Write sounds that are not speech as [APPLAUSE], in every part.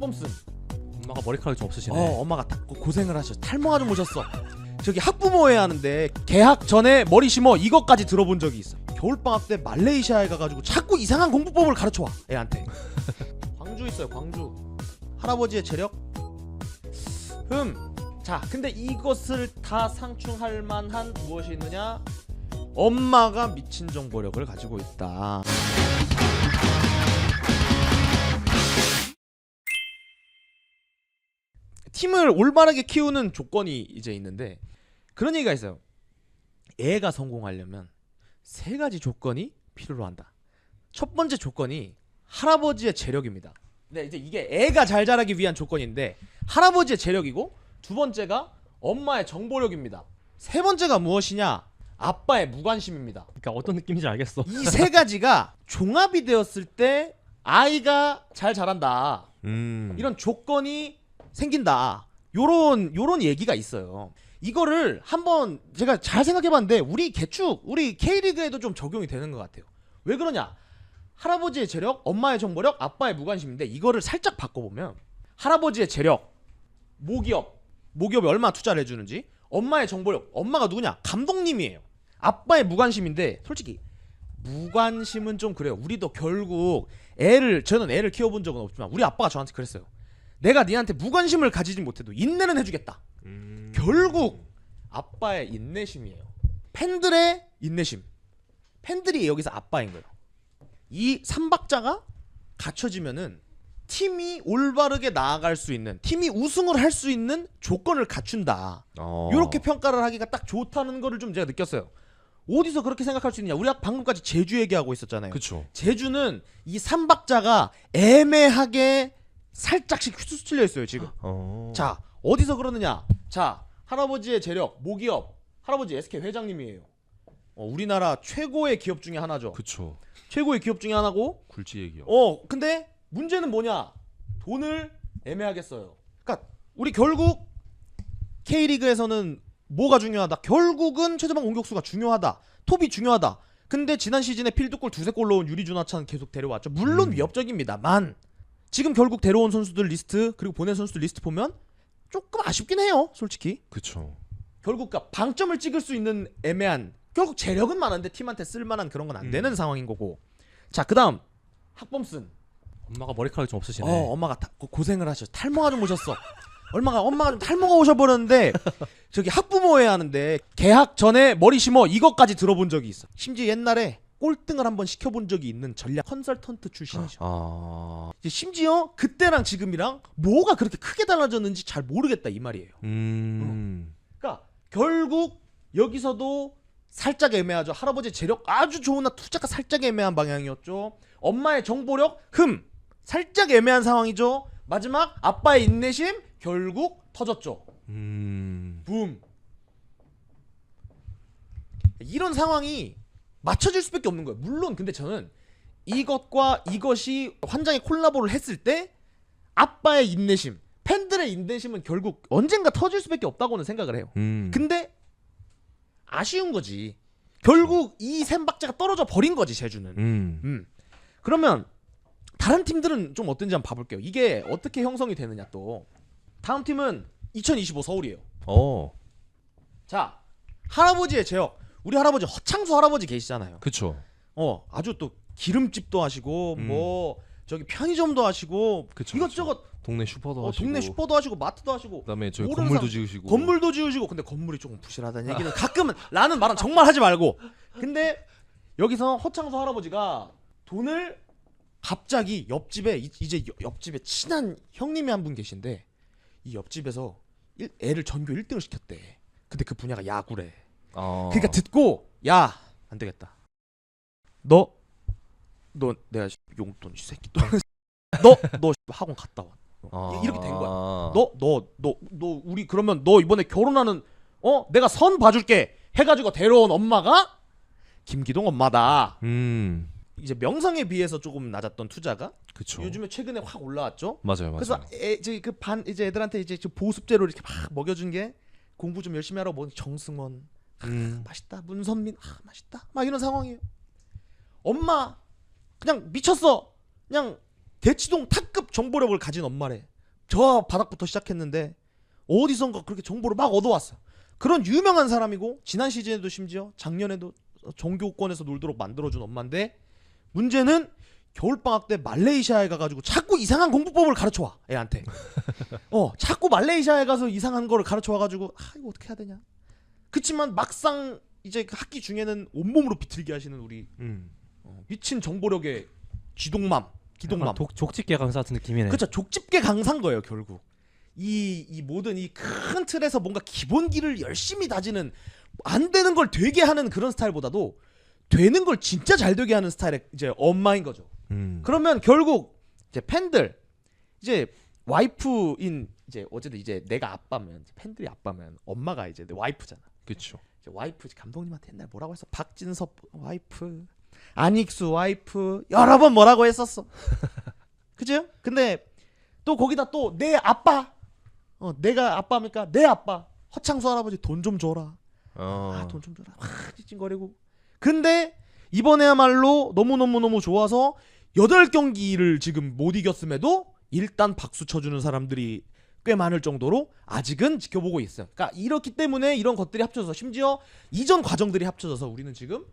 학범슨 엄마가 머리카락이 좀 없으시네. 어 엄마가 다 고- 고생을 하셔. 탈모가 좀 오셨어. 저기 학부모회 하는데 개학 전에 머리 심어 이것까지 들어본 적이 있어. 겨울방학 때 말레이시아에 가가지고 자꾸 이상한 공부법을 가르쳐와 애한테. [LAUGHS] 광주 있어요 광주. 할아버지의 재력? 흠자 근데 이것을 다 상충할 만한 무엇이 있느냐? 엄마가 미친 정보력을 가지고 있다 팀을 올바르게 키우는 조건이 이제 있는데 그런 얘기가 있어요. 애가 성공하려면 세 가지 조건이 필요로 한다. 첫 번째 조건이 할아버지의 재력입니다. 네, 이제 이게 애가 잘 자라기 위한 조건인데 할아버지의 재력이고 두 번째가 엄마의 정보력입니다. 세 번째가 무엇이냐? 아빠의 무관심입니다. 그러니까 어떤 느낌인지 알겠어. 이 세 가지가 종합이 되었을 때 아이가 잘 자란다. 음. 이런 조건이 생긴다. 요런 요런 얘기가 있어요. 이거를 한번 제가 잘 생각해봤는데 우리 개축, 우리 K리그에도 좀 적용이 되는 것 같아요. 왜 그러냐? 할아버지의 재력, 엄마의 정보력, 아빠의 무관심인데 이거를 살짝 바꿔보면 할아버지의 재력, 모기업, 모기업에 얼마 투자를 해주는지, 엄마의 정보력, 엄마가 누구냐? 감독님이에요. 아빠의 무관심인데 솔직히 무관심은 좀 그래요. 우리도 결국 애를 저는 애를 키워본 적은 없지만 우리 아빠가 저한테 그랬어요. 내가 니한테 무관심을 가지지 못해도 인내는 해주겠다. 음. 결국 아빠의 인내심이에요. 팬들의 인내심. 팬들이 여기서 아빠인 거예요. 이 삼박자가 갖춰지면은 팀이 올바르게 나아갈 수 있는 팀이 우승을 할 수 있는 조건을 갖춘다. 어. 이렇게 평가를 하기가 딱 좋다는 거를 좀 제가 느꼈어요. 어디서 그렇게 생각할 수 있느냐? 우리가 방금까지 제주 얘기하고 있었잖아요. 그쵸. 제주는 이 삼박자가 애매하게 살짝씩 휘둘려 있어요 지금. 어. 자 어디서 그러느냐? 자 할아버지의 재력 모기업 할아버지 SK 회장님이에요. 어, 우리나라 최고의 기업 중에 하나죠. 그쵸. 최고의 기업 중에 하나고. 굴지 얘기요. 어 근데 문제는 뭐냐? 돈을 애매하게 써요. 그러니까 우리 결국 K리그에서는 뭐가 중요하다? 결국은 최저방 공격수가 중요하다. 톱이 중요하다. 근데 지난 시즌에 필드골 두세 골 넣은 유리 준하찬 계속 데려왔죠. 물론 음. 위협적입니다만 지금 결국 데려온 선수들 리스트 그리고 보낸 선수들 리스트 보면 조금 아쉽긴 해요. 솔직히. 그쵸. 결국 그러니까 방점을 찍을 수 있는 애매한 결국 재력은 많은데 팀한테 쓸만한 그런 건 안 음. 되는 상황인 거고. 자 그다음 학범슨. 엄마가 머리카락이 좀 없으시네. 어, 엄마가 다, 고- 고생을 하셔. 탈모가 좀 오셨어. [LAUGHS] 얼마가 엄마가 좀 탈모가 오셔버렸는데 저기 학부모회 하는데 개학 전에 머리 심어 이것까지 들어본 적이 있어. 심지어 옛날에 꼴등을 한번 시켜본 적이 있는 전략 컨설턴트 출신이죠. 아. 심지어 그때랑 지금이랑 뭐가 그렇게 크게 달라졌는지 잘 모르겠다 이 말이에요. 음. 그러니까 결국 여기서도 살짝 애매하죠. 할아버지 재력 아주 좋은 나 투자가 살짝 애매한 방향이었죠. 엄마의 정보력 흠 살짝 애매한 상황이죠. 마지막 아빠의 인내심 결국 터졌죠. 음. 붐. 이런 상황이 맞춰질 수밖에 없는 거예요. 물론 근데 저는 이것과 이것이 환장에 콜라보를 했을 때 아빠의 인내심, 팬들의 인내심은 결국 언젠가 터질 수밖에 없다고는 생각을 해요. 음. 근데 아쉬운 거지. 결국 이 샘박자가 떨어져 버린 거지 제주는. 음. 음. 그러면 다른 팀들은 좀 어떤지 한번 봐볼게요. 이게 어떻게 형성이 되느냐 또. 다음 팀은 2025 서울이에요. 어. 자 할아버지의 제역. 우리 할아버지 허창수 할아버지 계시잖아요. 그쵸. 어 아주 또 기름집도 하시고 음. 뭐 저기 편의점도 하시고 그쵸, 이것저것 동네 슈퍼도 어, 하시고. 동네 슈퍼도 하시고 마트도 하시고 그다음에 저희 모르는 건물도 지으시고. 건물도 지으시고 근데 건물이 조금 부실하다는 얘기는 가끔은 라는 말은 정말 하지 말고 근데 여기서 허창수 할아버지가 돈을 갑자기 옆집에 이- 이제 여- 옆집에 친한 형님이 한 분 계신데 이 옆집에서 일- 애를 전교 1등을 시켰대 근데 그 분야가 야구래 어. 그러니까 듣고 야 안 되겠다 너 너 내가 용돈 이 새끼 너너 [LAUGHS] 학원 갔다 와 아. 이렇게 된 거야. 너 너 너 너 우리 그러면 너 이번에 결혼하는 어 내가 선 봐줄게 해가지고 데려온 엄마가 김기동 엄마다 음. 이제 명성에 비해서 조금 낮았던 투자가 그쵸. 요즘에 최근에 확 올라왔죠 맞아요, 맞아요. 그래서 애, 저기 그반 이제 애들한테 이제 저 보습제로 이렇게 막 먹여준 게 공부 좀 열심히 하라고 뭐 정승원 음. 맛있다 문선민 아 맛있다 막 이런 상황이에요 엄마 그냥 미쳤어 그냥 대치동 탑급 정보력을 가진 엄마래. 저 바닥부터 시작했는데 어디선가 그렇게 정보를 막 얻어왔어. 그런 유명한 사람이고 지난 시즌에도 심지어 작년에도 종교권에서 놀도록 만들어준 엄마인데 문제는 겨울방학 때 말레이시아에 가가지고 자꾸 이상한 공부법을 가르쳐와 애한테. [LAUGHS] 어 자꾸 말레이시아에 가서 이상한 거를 가르쳐와가지고 아 이거 어떻게 해야 되냐. 그치만 막상 이제 그 학기 중에는 온몸으로 비틀게 하시는 우리 음. 어, 미친 정보력의 기동맘 기동맘 독, 족집게 강사 같은 느낌이네. 그렇죠 족집게 강사인 거예요 결국 이, 이 모든 이 큰 틀에서 뭔가 기본기를 열심히 다지는 안 되는 걸 되게 하는 그런 스타일보다도 되는 걸 진짜 잘 되게 하는 스타일의 이제 엄마인 거죠 음. 그러면 결국 이제 팬들 이제 와이프인 이제 어쨌든 이제 내가 아빠면 팬들이 아빠면 엄마가 이제 내 와이프잖아 이제 와이프 감독님한테 옛날 뭐라고 했어? 박진섭 와이프, 안익수 와이프 여러 번 뭐라고 했었어. [LAUGHS] 그죠? 근데 또 거기다 또 내 아빠, 어 내가 아빠입니까? 내 아빠 허창수 할아버지 돈 좀 줘라. 어. 아돈 좀 줘라. 막 찡찡거리고. 근데 이번에야말로 너무 너무 너무 좋아서 여덟 경기를 지금 못 이겼음에도 일단 박수 쳐주는 사람들이 꽤 많을 정도로 아직은 지켜보고 있어요. 그러니까 이렇기 때문에 이런 것들이 합쳐져서 심지어 이전 과정들이 합쳐져서 우리는 지금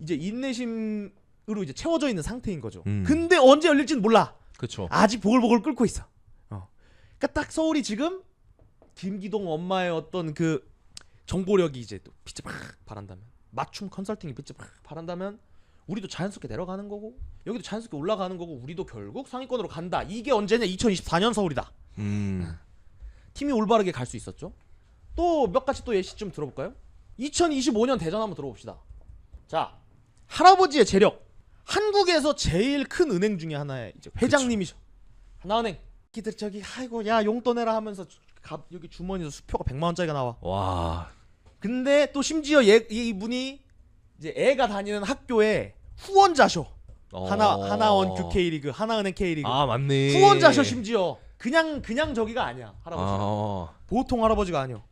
이제 인내심으로 이제 채워져 있는 상태인 거죠. 음. 근데 언제 열릴지는 몰라. 그쵸. 아직 보글보글 끓고 있어. 어. 그러니까 딱 서울이 지금 김기동 엄마의 어떤 그 정보력이 이제 또 빛을 막 발한다면 맞춤 컨설팅이 빛을 막 발한다면 우리도 자연스럽게 내려가는 거고 여기도 자연스럽게 올라가는 거고 우리도 결국 상위권으로 간다. 이게 언제냐? 2024년 서울이다. 음. 팀이 올바르게 갈 수 있었죠. 또 몇 가지 또 예시 좀 들어볼까요? 2025년 대전 한번 들어봅시다. 자, 할아버지의 재력. 한국에서 제일 큰 은행 중에 하나의 이제 회장님이죠. 하나은행. 기들 저기 아이고 야 용돈 내라 하면서 주- 가- 여기 주머니에서 수표가 100만 원짜리가 나와. 와. 근데 또 심지어 얘 이분이 이제 애가 다니는 학교에 후원자셔. 하나 어. 하나원 K리그, 하나은행 K리그. 아 맞네. 후원자셔 심지어. 그냥 그냥 저기가 아니야. 할아버지가. 아. 보통 할아버지가 아니요.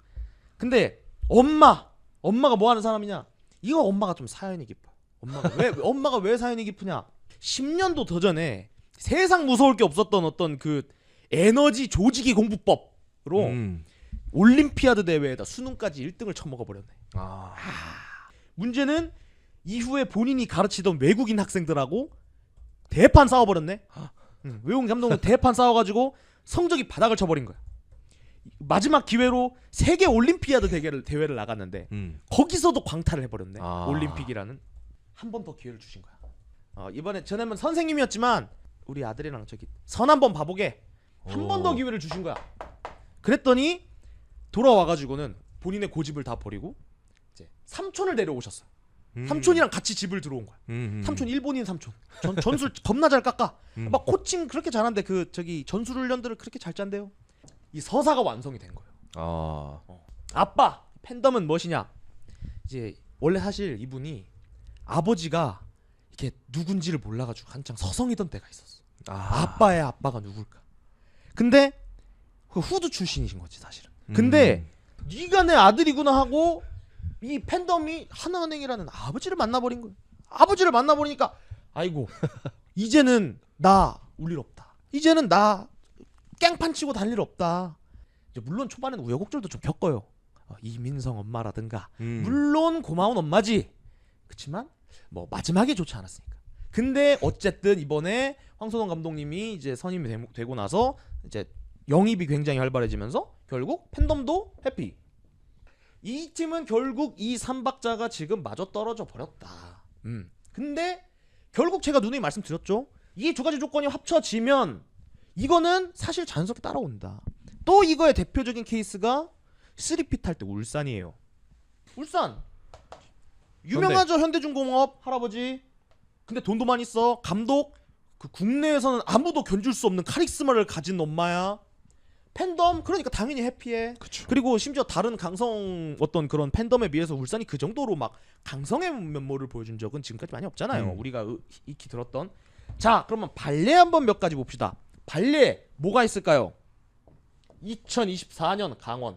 근데 엄마, 엄마가 뭐 하는 사람이냐? 이거 엄마가 좀 사연이 깊어. 엄마가 왜 [LAUGHS] 엄마가 왜 사연이 깊으냐? 10년도 더 전에 세상 무서울 게 없었던 어떤 그 에너지 조직이 공부법으로 음. 올림피아드 대회에다 수능까지 1등을 쳐먹어 버렸네. 아. 문제는 이후에 본인이 가르치던 외국인 학생들하고 대판 싸워버렸네. 응, 외국인 감독은 대판 싸워가지고 성적이 바닥을 쳐버린 거야. 마지막 기회로 세계 올림피아드 대회를 대회를 나갔는데 음. 거기서도 광탈을 해버렸네. 아. 올림픽이라는 한 번 더 기회를 주신 거야. 어, 이번에 전에는 선생님이었지만 우리 아들이랑 저기 선 한 번 봐보게 한 번더 오. 기회를 주신 거야. 그랬더니 돌아와가지고는 본인의 고집을 다 버리고 이제 삼촌을 데려오셨어. 음. 삼촌이랑 같이 집을 들어온 거야. 음, 음. 삼촌 일본인 삼촌. 전, 전술 [LAUGHS] 겁나 잘 깎아. 음. 막 코칭 그렇게 잘한데 그 저기 전술 훈련들을 그렇게 잘 짠대요. 이 서사가 완성이 된 거예요. 아. 아빠 팬덤은 무엇이냐? 이제 원래 사실 이분이 아버지가 이렇게 누군지를 몰라가지고 한창 서성이던 때가 있었어. 아. 아빠의 아빠가 누굴까? 근데 그 후드 출신이신 거지 사실은. 근데 음. 네가 내 아들이구나 하고 이 팬덤이 하나은행이라는 아버지를 만나버린 거예요. 아버지를 만나버리니까 아이고 [LAUGHS] 이제는 나 울 일 없다. 이제는 나 깽판 치고 다닐 일 없다. 이제 물론 초반에는 우여곡절도 좀 겪어요. 어, 이민성 엄마라든가 음. 물론 고마운 엄마지. 그렇지만 뭐 마지막에 좋지 않았으니까. 근데 어쨌든 이번에 황선홍 감독님이 이제 선임이 되- 되고 나서 이제 영입이 굉장히 활발해지면서 결국 팬덤도 해피. 이 팀은 결국 이 삼박자가 지금 마저 떨어져 버렸다. 음. 근데 결국 제가 누누이 말씀드렸죠. 이 두 가지 조건이 합쳐지면 이거는 사실 자연스럽게 따라온다. 또 이거의 대표적인 케이스가 3핏 할 때 울산이에요. 울산 유명하죠 현대중공업 할아버지. 근데 돈도 많이 써. 감독 그 국내에서는 아무도 견줄 수 없는 카리스마를 가진 엄마야. 팬덤 그러니까 당연히 해피해. 그쵸. 그리고 심지어 다른 강성 어떤 그런 팬덤에 비해서 울산이 그 정도로 막 강성의 면모를 보여준 적은 지금까지 많이 없잖아요. 음. 우리가 으- 익히 들었던. 자, 그러면 발레 한번 몇 가지 봅시다. 발레 뭐가 있을까요? 2024년 강원.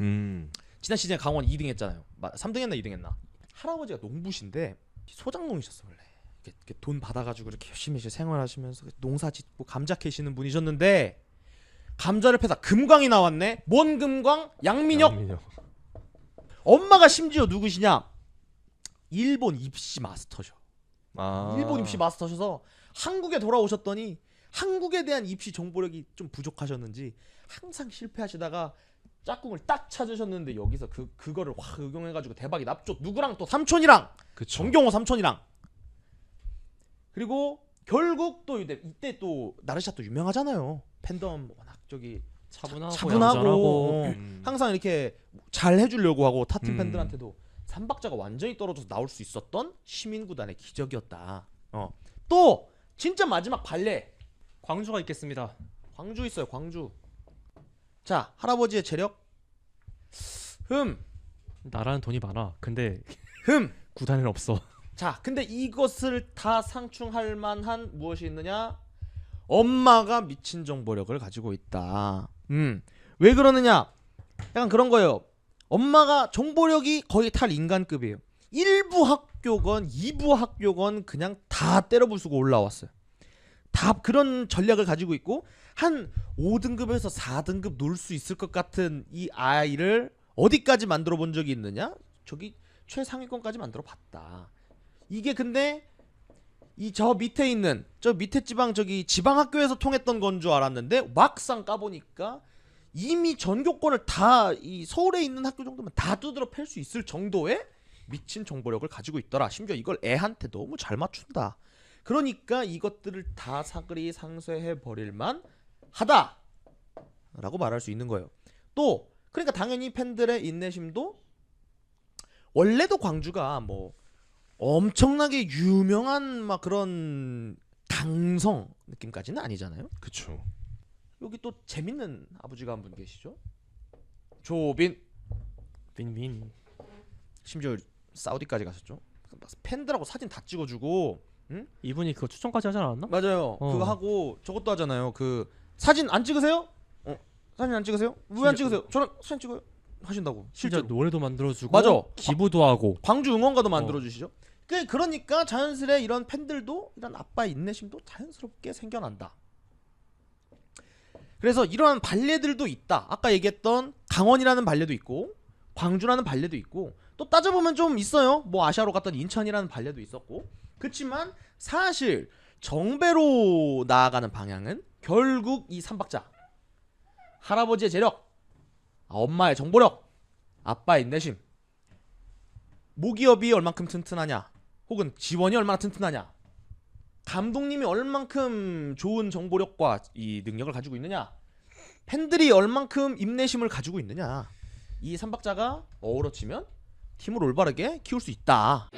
음. 지난 시즌에 강원 2등 했잖아요. 3등 했나 2등 했나. 할아버지가 농부신데 소장농이셨어 원래. 이렇게, 이렇게 돈 받아가지고 이렇게 열심히 이제 생활하시면서 농사 짓고 감자 캐시는 분이셨는데 감자를 패다 금광이 나왔네. 뭔 금광? 양민혁. 양민혁. 엄마가 심지어 누구시냐? 일본 입시 마스터셔. 아. 일본 입시 마스터셔서 한국에 돌아오셨더니 한국에 대한 입시 정보력이 좀 부족하셨는지 항상 실패하시다가 짝꿍을 딱 찾으셨는데 여기서 그 그거를 확 응용해가지고 대박이 납죠. 누구랑 또 삼촌이랑 그쵸. 정경호 삼촌이랑 그리고 결국 또 이때, 이때 또 나르샤 또 유명하잖아요. 팬덤 워낙 저기 차분하고, 차분하고 음. 항상 이렇게 잘 해주려고 하고 타팀 음. 팬들한테도 삼박자가 완전히 떨어져서 나올 수 있었던 시민 구단의 기적이었다. 어. 또 진짜 마지막 발레 광주가 있겠습니다. 광주 있어요. 광주. 자 할아버지의 재력 흠 나라는 돈이 많아. 근데 흠. 구단은 없어. 자, 근데 이것을 다 상충할 만한 무엇이 있느냐? 엄마가 미친 정보력을 가지고 있다. 음. 왜 그러느냐? 약간 그런 거예요. 엄마가 정보력이 거의 탈인간급이에요. 1부 학교건 2부 학교건 그냥 다 때려부수고 올라왔어요. 다 그런 전략을 가지고 있고 한 5등급에서 4등급 놀 수 있을 것 같은 이 아이를 어디까지 만들어 본 적이 있느냐? 저기 최상위권까지 만들어 봤다. 이게 근데 이 저 밑에 있는 저 밑에 지방 저기 지방 학교에서 통했던 건 줄 알았는데 막상 까보니까 이미 전교권을 다 이 서울에 있는 학교 정도면 다 두드러 팰 수 있을 정도의 미친 정보력을 가지고 있더라. 심지어 이걸 애한테 너무 잘 맞춘다. 그러니까 이것들을 다 사그리 상쇄해 버릴만 하다라고 말할 수 있는 거예요. 또 그러니까 당연히 팬들의 인내심도 원래도 광주가 뭐 엄청나게 유명한 막 그런 강성 느낌까지는 아니잖아요. 그쵸. 여기 또 재밌는 아버지가 한 분 계시죠. 조빈 윈윈. 심지어 사우디까지 가셨죠. 팬들하고 사진 다 찍어주고 이분이 그거 추천까지 하지 않았나? 맞아요. 어. 그거 하고 저것도 하잖아요. 그 사진 안 찍으세요? 어 사진 안 찍으세요? 왜 안 찍으세요? 저랑 사진 찍어요. 하신다고. 실제 노래도 만들어주고 맞아. 기부도 하고 광주 응원가도 만들어 주시죠. 그 그러니까 자연스레 이런 팬들도 이런 아빠 인내심도 자연스럽게 생겨난다. 그래서 이러한 발레들도 있다. 아까 얘기했던 강원이라는 발레도 있고 광주라는 발레도 있고 또 따져보면 좀 있어요. 뭐 아시아로 갔던 인천이라는 발레도 있었고 그렇지만 사실 정배로 나아가는 방향은 결국 이 삼박자 할아버지의 재력 아, 엄마의 정보력 아빠의 인내심 모기업이 얼만큼 튼튼하냐 혹은 지원이 얼마나 튼튼하냐? 감독님이 얼만큼 좋은 정보력과 이 능력을 가지고 있느냐? 팬들이 얼만큼 인내심을 가지고 있느냐? 이 삼박자가 어우러지면 팀을 올바르게 키울 수 있다